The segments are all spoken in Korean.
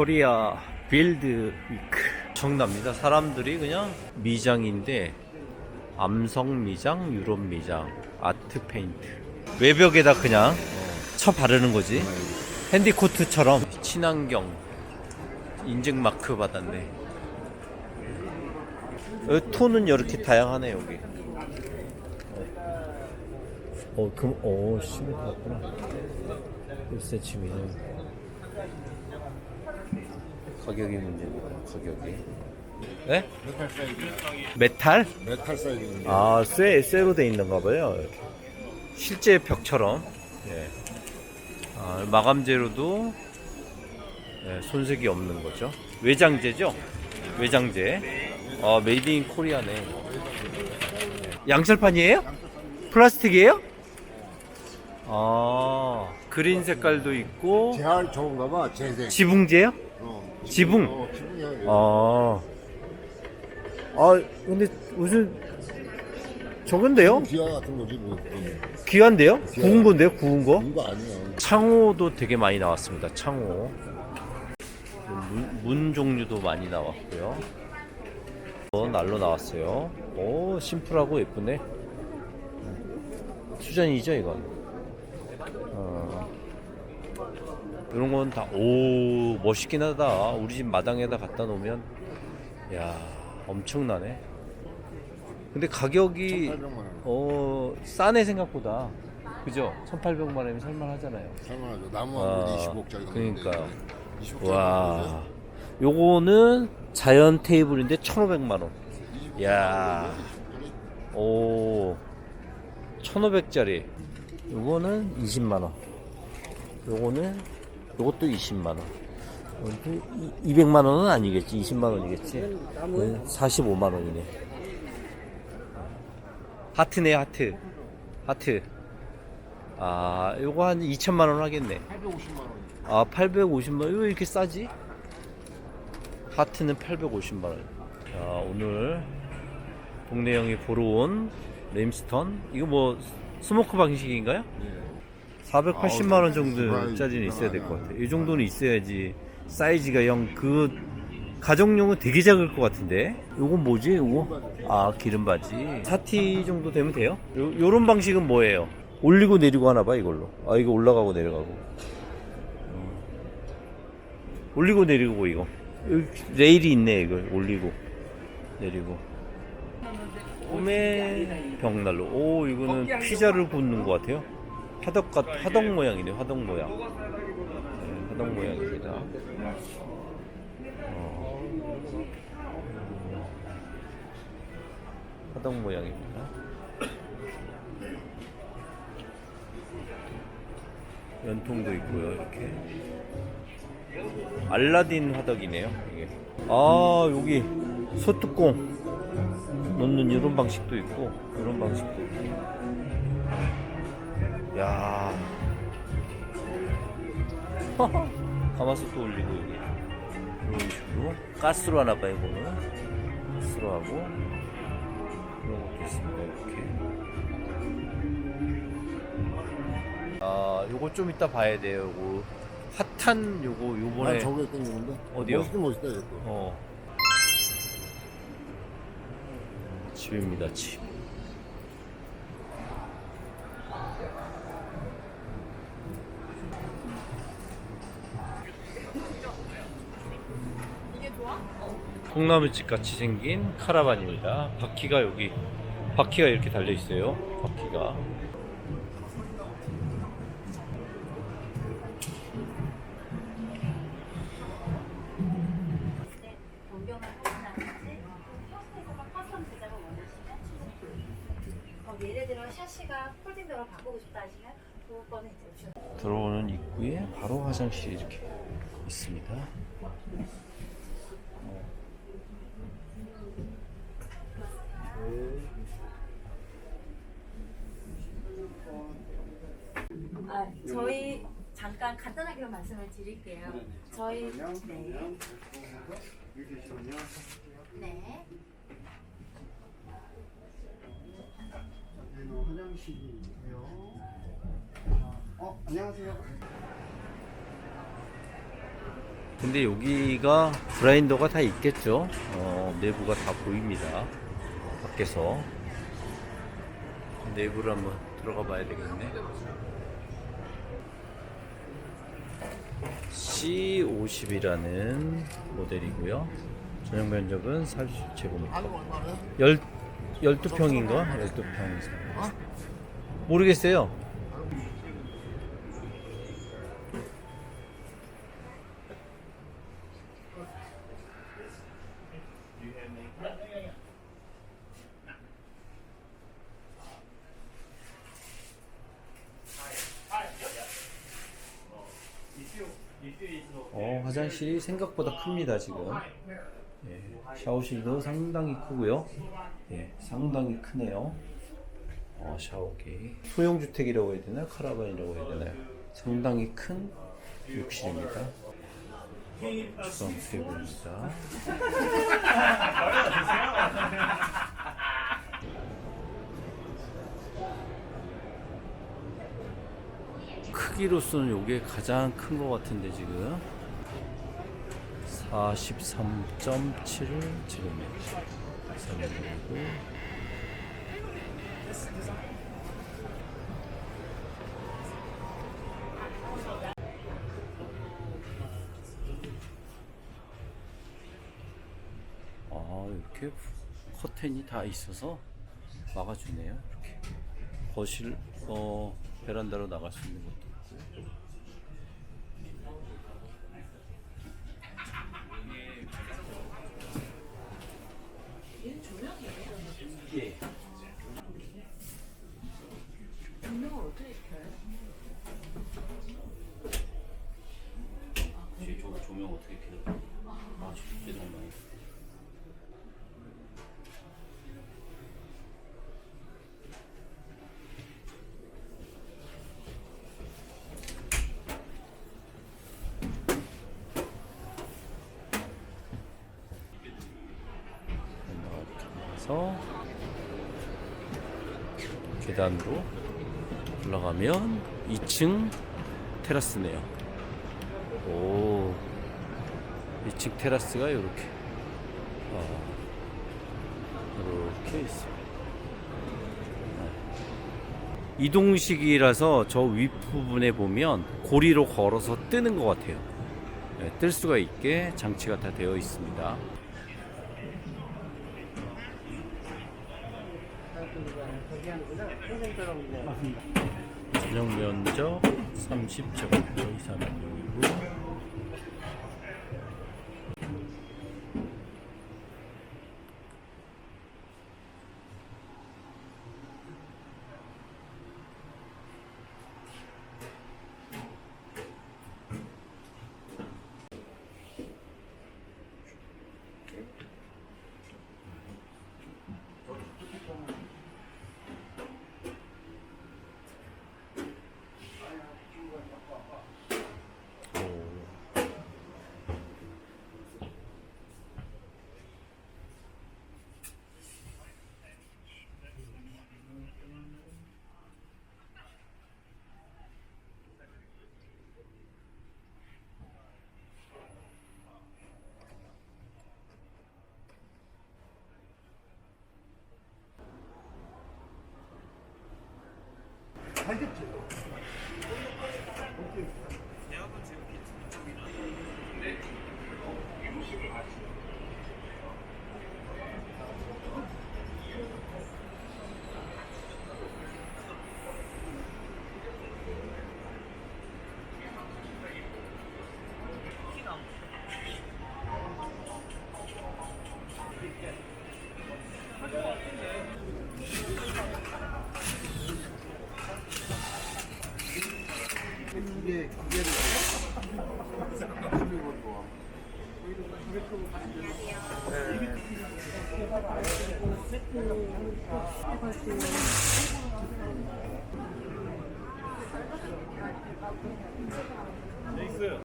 코리아 빌드 위크 정납니다. 사람들이 그냥 미장인데 암성 미장, 유럽 미장, 아트 페인트 외벽에다 그냥 쳐 바르는 거지. 핸디코트처럼 친환경 인증 마크 받았네. 여기 톤은 이렇게 다양하네 여기. 어, 금, 어, 시멘트 같구나. 1cm면. 가격이 문제입니다. 가격이. 네? 메탈 사이즈. 메탈? 메탈 사이즈인데. 아, 쇠, 쇠로 돼 있는가 봐요. 이렇게. 실제 벽처럼. 예. 아, 마감재로도 예, 손색이 없는 거죠. 외장재죠? 외장재. 아, 메이드 인 코리아네. 양철판이에요? 플라스틱이에요? 아, 그린 색깔도 있고, 재활 좋은가 봐. 재생. 지붕재요? 어, 지붕? 어, 지붕이야. 아. 아, 근데 무슨 저건데요? 기아 같은 거지 뭐. 그건. 귀한데요? 구운 건데요? 구운 거? 그런 거 아니야. 창호도 되게 많이 나왔습니다. 창호. 문, 문 종류도 많이 나왔고요. 어, 날로 나왔어요. 오, 심플하고 예쁘네. 수전이죠, 이건. 어, 이런 건 다, 오, 멋있긴 하다. 우리 집 마당에다 갖다 놓으면, 야 엄청나네. 근데 가격이, 800만 원. 어, 싸네, 생각보다. 그죠? 1,800만 원이면 살만하잖아요. 살만하죠. 나무 아, 한 25억짜리 그러니까요. 25억짜리. 와. 요거는 자연 테이블인데 1,500만 원. 야. 오. 1,500짜리. 요거는 20만 원. 요거는 요것도 20만 원. 요것도 200만 원은 아니겠지. 20만 원이겠지. 45만 원이네. 하트네, 하트. 하트. 아, 요거 한 2천만 원 하겠네. 850만 원. 아, 850만 원. 왜 이렇게 싸지? 하트는 850만 원. 자, 오늘 동네 형이 보러 온 램스턴. 이거 뭐 스모크 방식인가요? 예. 480만 원 정도짜리는 있어야 될 것 같아. 이 정도는 있어야지 사이즈가 형그 가정용은 되게 작을 것 같은데. 요건 뭐지? 요거? 아, 기름 바지. 4T 정도 되면 돼요? 요, 요런 방식은 뭐예요? 올리고 내리고 하나 봐, 이걸로. 아, 이거 올라가고 내려가고. 음. 올리고 내리고 이거. 여기 레일이 있네, 이거. 올리고 내리고. 오메 벽난로. 오, 이거는 피자를 굽는 것 같아요. 화덕 같 화덕 모양이네 화덕 모양. 네, 화덕 모양입니다. 어. 화덕 모양입니다. 연통도 있고요 이렇게. 알라딘 화덕이네요 이게. 아 여기 소뚜껑 놓는 이런 방식도 있고 이런 방식도 있고 야. 가마솥도 올리고 여기. 이런 식으로? 가스로 하나 봐요 이거는. 가스로 하고. 이런 것도 있습니다 이렇게. 아 요거 좀 이따 봐야 돼요 요거. 핫한 요거 요번에 난 저거 땡기는데. 어디요? 멋있긴 멋있다 이것도. 어. 집입니다 집 콩나물집 같이 생긴 카라반입니다. 바퀴가 여기 바퀴가 이렇게 달려 있어요. 바퀴가 들어오는 입구에 바로 화장실이 이렇게 있습니다. 아, 저희 잠깐 간단하게 말씀을 드릴게요. 저희 네. 네. 화장실이고요. 어, 안녕하세요. 근데 여기가 브라인더가 다 있겠죠. 어, 내부가 다 보입니다. 밖에서. 내부를 한번 들어가 봐야 되겠네. C50이라는 모델이고요. 전용 면적은 40제곱미터. 열, 12평인가? 12평 이상. 모르겠어요. 어, 화장실이 생각보다 큽니다, 지금. 예, 샤워실도 상당히 크고요. 예, 상당히 크네요. 어, 샤워기. 소형주택이라고 해야 되나? 카라반이라고 해야 되나요? 상당히 큰 욕실입니다. 주방 테이블입니다. 크기로서는 이게 가장 큰 것 같은데 지금 43.7 제곱미터 그리고. 아 이렇게 커튼이 다 있어서 막아주네요 이렇게. 거실 어 베란다로 나갈 수 있는 것도 켜요? 아, 저 죄송해요. 그래서 계단으로 올라가면 2층 테라스네요. 오, 2층 테라스가 이렇게 어, 이렇게 있습니다. 네. 이동식이라서 저 윗부분에 보면 고리로 걸어서 뜨는 것 같아요. 네, 뜰 수가 있게 장치가 다 되어 있습니다. 전용 면적 30제곱미터 이상이고 이 제이스.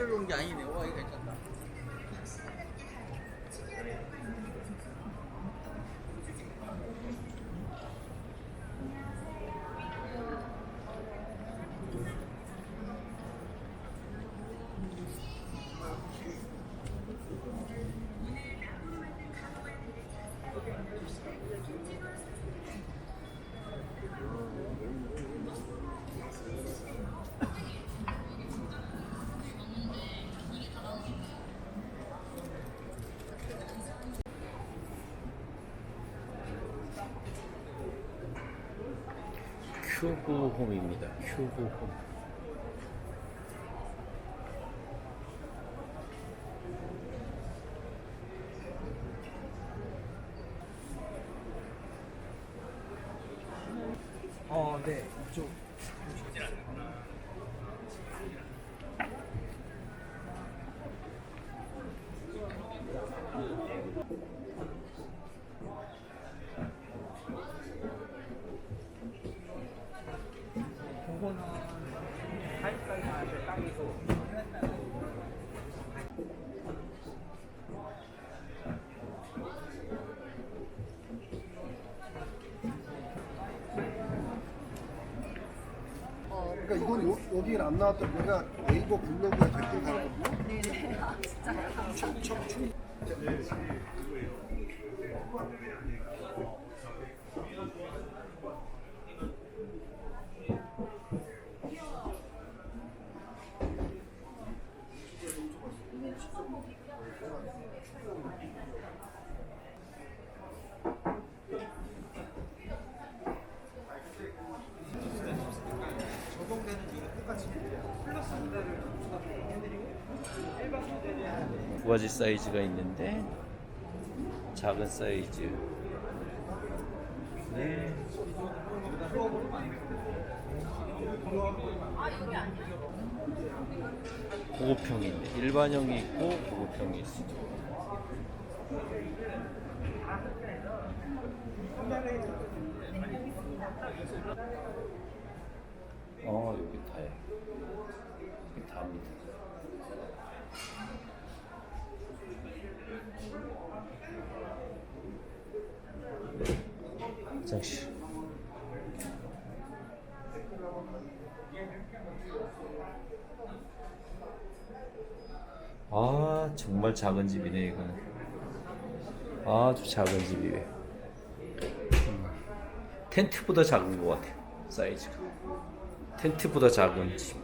어놓은 게 아니네. 큐브홈입니다. 큐브홈. 어, 네. 이쪽. 그거는 하이까지 나한테 땅이고 어, 그러니까 여기에 안 나왔던 내가 네이버 블로그에 댓글 달거든요. 네네. 아, 진짜 감사합 가지 사이즈가 있는데 작은 사이즈. 네. 고급형이 있네. 일반형이 있고 고급형이 있어. 어 여기 다요. 여기 다입니다. 화장실. 아 정말 작은 집이네 이거는. 아주 작은 집이네. 음. 텐트보다 작은 것 같아 사이즈가. 텐트보다 작은 집.